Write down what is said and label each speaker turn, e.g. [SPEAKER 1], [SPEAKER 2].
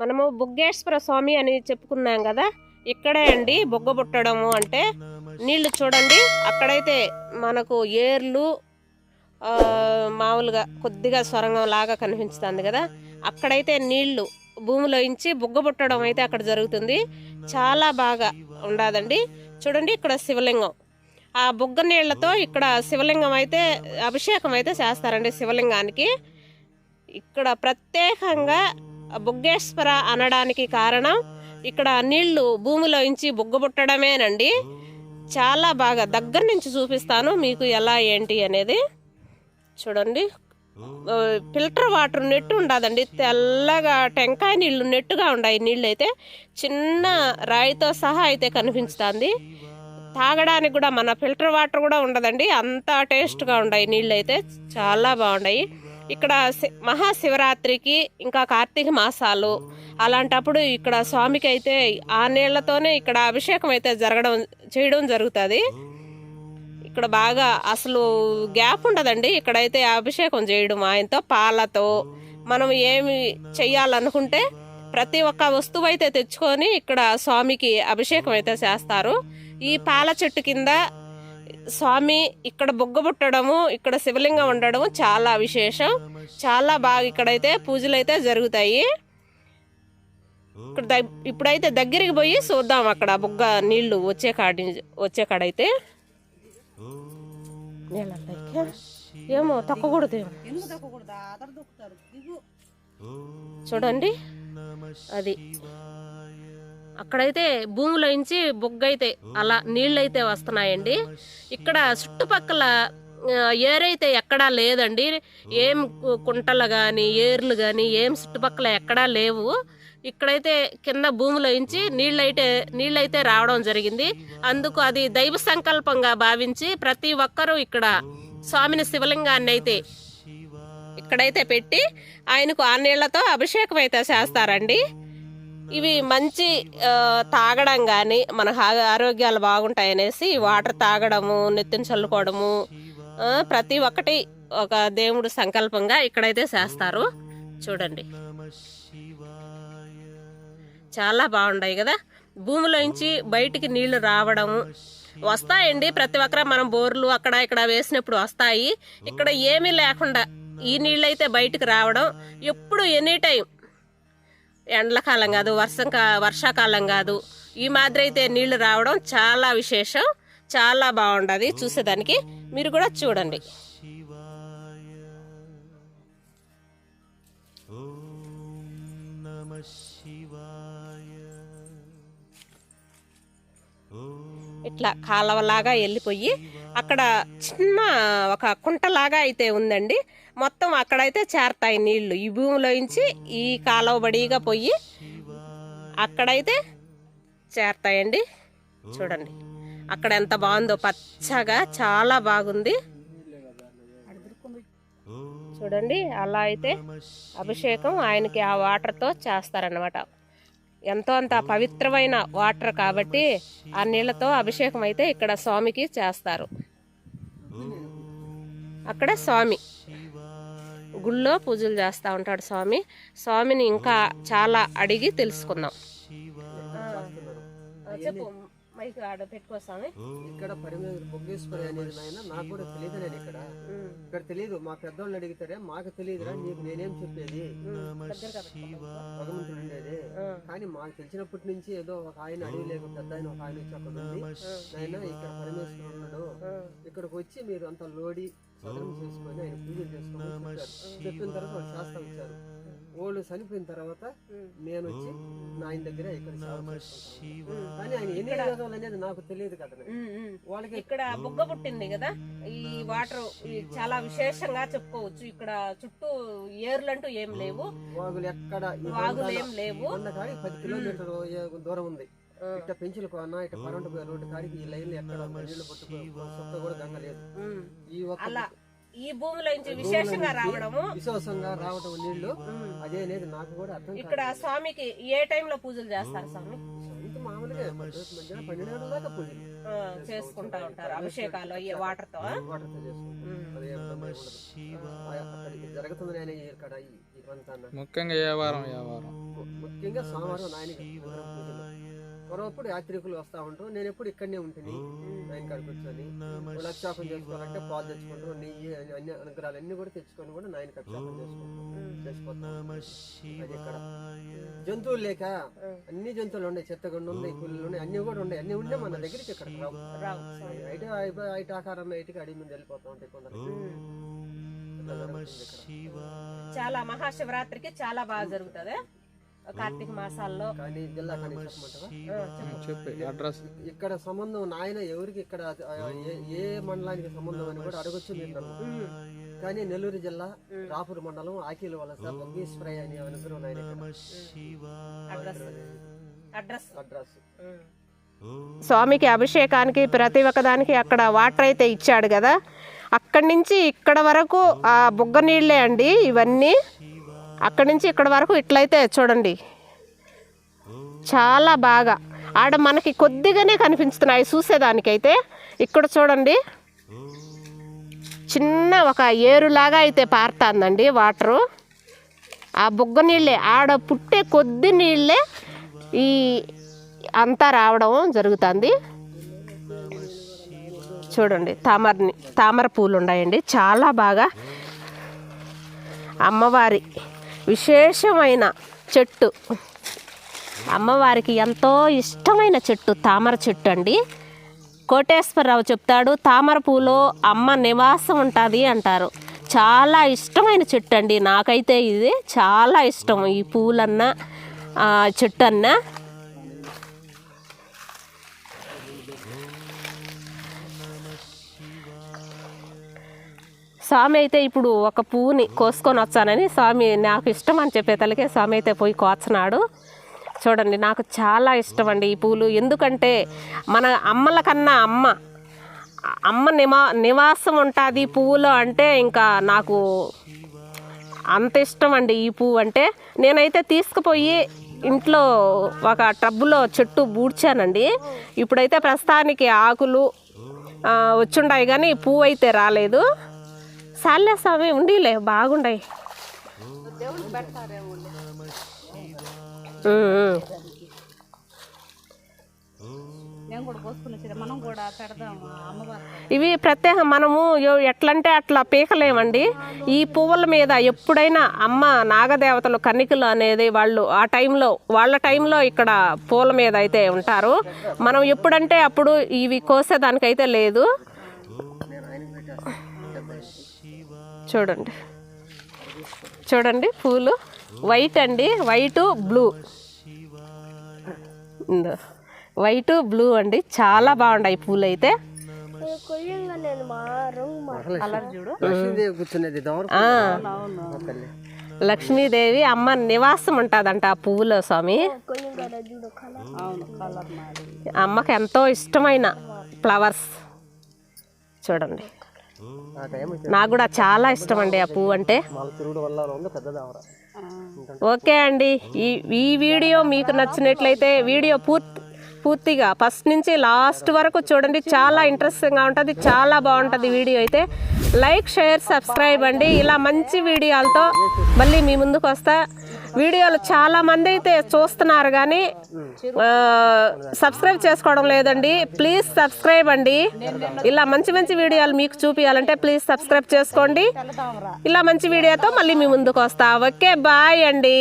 [SPEAKER 1] మనము బుగ్గేశ్వర స్వామి అని చెప్పుకున్నాం కదా ఇక్కడే అండి బొగ్గ పుట్టడము అంటే నీళ్ళు చూడండి అక్కడైతే మనకు ఏర్లు మామూలుగా కొద్దిగా సొరంగం లాగా కనిపిస్తుంది కదా అక్కడైతే నీళ్ళు భూమిలో ఇంచి బుగ్గ పుట్టడం అయితే అక్కడ జరుగుతుంది చాలా బాగా ఉండదండి. చూడండి ఇక్కడ శివలింగం. ఆ బుగ్గ నీళ్ళతో ఇక్కడ శివలింగం అయితే అభిషేకం అయితే చేస్తారండి శివలింగానికి. ఇక్కడ ప్రత్యేకంగా బుగ్గేశ్వర అనడానికి కారణం ఇక్కడ నీళ్ళు భూమిలో ఇంచి బుగ్గబుట్టడమేనండి. చాలా బాగా దగ్గర నుంచి చూపిస్తాను మీకు ఎలా ఏంటి అనేది. చూడండి. ఫిల్టర్ వాటర్ నెట్టు ఉండదండి. తెల్లగా టెంకాయ నీళ్ళు నెట్టుగా ఉన్నాయి నీళ్ళు అయితే చిన్న రాయితో సహా అయితే కనిపిస్తుంది. తాగడానికి కూడా మన ఫిల్టర్ వాటర్ కూడా ఉండదండి. అంత టేస్ట్గా ఉన్నాయి నీళ్ళు అయితే చాలా బాగున్నాయి ఇక్కడ శి- మహాశివరాత్రికి ఇంకా కార్తీక మాసాలు అలాంటప్పుడు ఇక్కడ స్వామికి అయితే ఆ నీళ్ళతోనే ఇక్కడ అభిషేకం అయితే జరగడం చేయడం జరుగుతుంది. ఇక్కడ బాగా అసలు గ్యాప్ ఉండదండి. ఇక్కడైతే అభిషేకం చేయడం ఆయనతో పాలతో మనం ఏమి చెయ్యాలనుకుంటే ప్రతి ఒక్క వస్తువు అయితే తెచ్చుకొని ఇక్కడ స్వామికి అభిషేకం అయితే చేస్తారు. ఈ పాల చెట్టు కింద స్వామి ఇక్కడ బొగ్గ పుట్టడము ఇక్కడ శివలింగం ఉండడము చాలా విశేషం. చాలా బాగా ఇక్కడైతే పూజలు అయితే జరుగుతాయి. ఇక్కడ ఇప్పుడైతే దగ్గరికి పోయి చూద్దాం అక్కడ బొగ్గ నీళ్ళు వచ్చే కాడి వచ్చే కాడైతే. ఏమో
[SPEAKER 2] దిగు.
[SPEAKER 1] చూడండి. అది. అక్కడైతే భూమిలోంచి బొగ్గైతే అలా నీళ్ళైతే వస్తున్నాయండి. ఇక్కడ చుట్టుపక్కల ఏరైతే ఎక్కడా లేదండి ఏం కుంటలు కానీ ఏర్లు కానీ ఏం చుట్టుపక్కల ఎక్కడా లేవు. ఇక్కడైతే కింద భూమిలోంచి నీళ్ళైతే నీళ్ళైతే రావడం జరిగింది. అందుకు అది దైవ సంకల్పంగా భావించి ప్రతి ఒక్కరూ ఇక్కడ స్వామిని శివలింగాన్ని అయితే ఇక్కడైతే పెట్టి ఆయనకు ఆ నీళ్ళతో అభిషేకం అయితే చేస్తారండి. ఇవి మంచి తాగడం కానీ మన ఆరోగ్యాలు బాగుంటాయి అనేసి వాటర్ తాగడము నెత్తిని చల్లుకోవడము ప్రతి ఒక్కటి ఒక దేవుడు సంకల్పంగా ఇక్కడైతే చేస్తారు. చూడండి. చాలా బాగున్నాయి కదా. భూమిలోంచి బయటికి నీళ్ళు రావడము. వస్తాయండి ప్రతి ఒక్కర మనం బోర్లు అక్కడ ఇక్కడ వేసినప్పుడు వస్తాయి. ఇక్కడ ఏమీ లేకుండా ఈ నీళ్ళైతే బయటికి రావడం ఎప్పుడు ఎనీ టైం ఎండలకాలం కాదు వర్షం కా వర్షాకాలం కాదు. ఈ మాదిరి అయితే నీళ్ళు రావడం చాలా విశేషం చాలా బాగుండదు. చూసేదానికి మీరు కూడా చూడండి. ఇట్లా కాలవలాగా వెళ్ళిపోయి అక్కడ చిన్న ఒక కుంటలాగా అయితే ఉందండి. మొత్తం అక్కడైతే చేరతాయి నీళ్ళు. ఈ భూమిలోంచి ఈ కాలువ బడిగా పోయి అక్కడైతే చేరతాయండి. చూడండి. అక్కడ ఎంత బాగుందో. పచ్చగా చాలా బాగుంది. చూడండి. అలా అయితే అభిషేకం ఆయనకి ఆ వాటర్తో చేస్తారనమాట ఎంతో అంత పవిత్రమైన వాటర్ కాబట్టి ఆ నీళ్ళతో అభిషేకం అయితే ఇక్కడ స్వామికి చేస్తారు. అక్కడ స్వామి గుళ్ళో పూజలు చేస్తూ ఉంటాడు స్వామి. స్వామిని ఇంకా చాలా అడిగి తెలుసుకుందాం. చెప్పు. మైక్ ఆడ పెట్టుకో స్వామి
[SPEAKER 3] ఇక్కడ పరిమళ బొగ్గేశ్వరి అనేది నాయన నాకు కూడా తెలియదు నేను ఇక్కడ. ఇక్కడ తెలియదు మా పెద్దోళ్ళు అడిగితే మాకు తెలియదురా నీకు నేనేం చెప్పేది. భగవంతుడు ఉండేది. కానీ మాకు తెలిసినప్పటి నుంచి ఏదో ఒక ఆయన అడవి లేక పెద్ద ఆయన ఒక ఆయన వచ్చి అక్కడ ఉంది. నాయన ఇక్కడ పరమేశ్వరుడు ఉన్నాడు. ఇక్కడికి వచ్చి మీరు అంత లోడి సదనం చేసుకొని ఆయన పూజలు చెప్పారు. చెప్పిన తర్వాత వాళ్ళు శాస్త్రం ఇచ్చారు వాళ్ళు చనిపోయిన తర్వాత నేను వచ్చి నా ఆయన దగ్గర ఇక్కడ. కానీ ఆయన ఎన్ని చదవాలి అనేది నాకు తెలియదు కదా. వాళ్ళకి
[SPEAKER 1] ఇక్కడ బుగ్గ పుట్టింది కదా? ఈ వాటర్ చాలా విశేషంగా చెప్పుకోవచ్చు. ఇక్కడ చుట్టూ ఏర్లంటూ ఏం లేవు.
[SPEAKER 3] వాగులు ఎక్కడ
[SPEAKER 1] వాగులు ఏం లేవు.
[SPEAKER 3] పది కిలోమీటర్ల దూరం ఉంది. ఇట్ట పెంచుల కోన ఇట్ట పోయే రోడ్డు కాడికి ఈ లైన్ ఎక్కడ నీళ్ళు పట్టుకో కూడా గంగ లేదు. ఈ ఒక్క
[SPEAKER 1] ఈ భూమిలోంచి విశేషంగా రావడము.
[SPEAKER 3] విశ్వాసంగా రావటం నీళ్ళు అదే అనేది నాకు కూడా అర్థం
[SPEAKER 1] ఇక్కడ స్వామికి ఏ టైంలో పూజలు చేస్తారు స్వామి? చేసుకుంటా ఉంటారు. అభిషేకాలు అయ్యే
[SPEAKER 3] వాటర్తో
[SPEAKER 4] ముఖ్యంగా ఏ వారం ఏ వారం?
[SPEAKER 3] ముఖ్యంగా సోమవారం నాయనకి మరొప్పుడు యాత్రికులు వస్తా ఉంటారు నేను ఎప్పుడు ఇక్కడనే ఉంటుంది నాయన కాడికి కూర్చొని అక్షాపం చేసుకోవాలంటే పాలు తెచ్చుకుంటారు. నెయ్యి అన్ని- అనుగ్రహాలు అన్ని కూడా తెచ్చుకొని కూడా చేసుకుంటాం అది ఇక్కడ. జంతువులు లేక అన్ని జంతువులు ఉన్నాయి. చెత్తగండు ఉంది పుల్లు ఉన్నాయి. అన్ని కూడా ఉన్నాయి. అన్ని ఉండే మన దగ్గరికి ఇక్కడ రావు. అయితే ఐట ఆకారం ఐటికి అడిగి ముందు వెళ్ళిపోతా ఉంటాయి కొందరు. ఇక్కడ.
[SPEAKER 1] చాలా మహాశివరాత్రికి చాలా బాగా జరుగుతుంది. కార్తీక మాసాల్లో.
[SPEAKER 4] అడ్రస్.
[SPEAKER 3] ఇక్కడ సంబంధం నాయన ఎవరికి ఇక్కడ ఏ- ఏ మండలానికి సంబంధం అని కూడా అడగొచ్చు మీరు కానీ నెల్లూరు జిల్లా రాపూర్ మండలం ఆకిల వలస అనే
[SPEAKER 1] అడ్రస్. అడ్రస్. స్వామికి అభిషేకానికి ప్రతి ఒక్కదానికి అక్కడ వాటర్ అయితే ఇచ్చాడు కదా. అక్కడి నుంచి ఇక్కడ వరకు ఆ బుగ్గ నీళ్ళే అండి ఇవన్నీ. అక్కడి నుంచి ఇక్కడ వరకు ఇట్లయితే చూడండి. చాలా బాగా. ఆడ మనకి కొద్దిగానే కనిపిస్తున్నాయి చూసేదానికైతే. ఇక్కడ చూడండి. చిన్న ఒక ఏరులాగా అయితే పారుతుందండి వాటరు. ఆ బుగ్గ నీళ్ళే ఆడ పుట్టే కొద్ది నీళ్ళే ఈ అంతా రావడం జరుగుతుంది. చూడండి తామరని తామర పూలు ఉన్నాయండి. చాలా బాగా. అమ్మవారి విశేషమైన చెట్టు. అమ్మవారికి ఎంతో ఇష్టమైన చెట్టు తామర చెట్టు అండి. కోటేశ్వరరావు చెప్తాడు తామర పూలో అమ్మ నివాసం ఉంటుంది అంటారు. చాలా ఇష్టమైన చెట్టు అండి నాకైతే ఇది చాలా ఇష్టం. ఈ పూలన్నా చెట్టు అన్నా స్వామి అయితే ఇప్పుడు ఒక పువ్వుని కోసుకొని వచ్చానని స్వామి నాకు ఇష్టం అని చెప్పే తలకే స్వామి అయితే పోయి కోస్తున్నాడు. చూడండి నాకు చాలా ఇష్టం అండి ఈ పూలు. ఎందుకంటే మన అమ్మల కన్నా అమ్మ అమ్మ నివా నివాసం ఉంటుంది పువ్వులో అంటే ఇంకా నాకు అంత ఇష్టం అండి ఈ పువ్వు అంటే. నేనైతే తీసుకుపోయి ఇంట్లో ఒక టబ్బులో చెట్టు బూడ్చానండి. ఇప్పుడైతే ప్రస్తుతానికి ఆకులు వచ్చుండాయి కానీ పువ్వు అయితే రాలేదు. సాలే స్వామి ఉండిలే బాగుండాయి. ఇవి ప్రత్యేక మనము ఎట్లంటే అట్లా పీకలేమండి. ఈ పువ్వుల మీద ఎప్పుడైనా అమ్మ నాగదేవతలు కన్నికలు అనేది వాళ్ళు ఆ టైంలో వాళ్ళ టైంలో ఇక్కడ పూల మీద అయితే ఉంటారు. మనం ఎప్పుడంటే అప్పుడు ఇవి కోసేదానికైతే లేదు. చూడండి. చూడండి పూలు. వైట్ అండి. వైటు బ్లూ వైటు బ్లూ అండి. చాలా బాగున్నాయి పూలు అయితే
[SPEAKER 3] లక్ష్మీదేవి
[SPEAKER 1] అమ్మ నివాసం ఉంటుందంట ఆ పువ్వులో స్వామి. అమ్మకి ఎంతో ఇష్టమైన ఫ్లవర్స్. చూడండి. నాకు కూడా చాలా ఇష్టం అండి ఆ పువ్వు అంటే. ఓకే అండి. ఈ ఈ వీడియో మీకు నచ్చినట్లయితే వీడియో పూర్తి పూర్తిగా ఫస్ట్ నుంచి లాస్ట్ వరకు చూడండి చాలా ఇంట్రెస్టింగ్గా ఉంటుంది చాలా బాగుంటుంది వీడియో అయితే. లైక్ షేర్ సబ్స్క్రైబ్ అండి. ఇలా మంచి వీడియోలతో మళ్ళీ మీ ముందుకు వస్తా. వీడియోలు చాలామంది అయితే చూస్తున్నారు కానీ సబ్స్క్రైబ్ చేసుకోవడం లేదండి. ప్లీజ్ సబ్స్క్రైబ్ అండి. ఇలా మంచి మంచి వీడియోలు మీకు చూపించాలంటే ప్లీజ్ సబ్స్క్రైబ్ చేసుకోండి. ఇలా మంచి వీడియోతో మళ్ళీ మీ ముందుకు వస్తా. ఓకే బాయ్ అండి.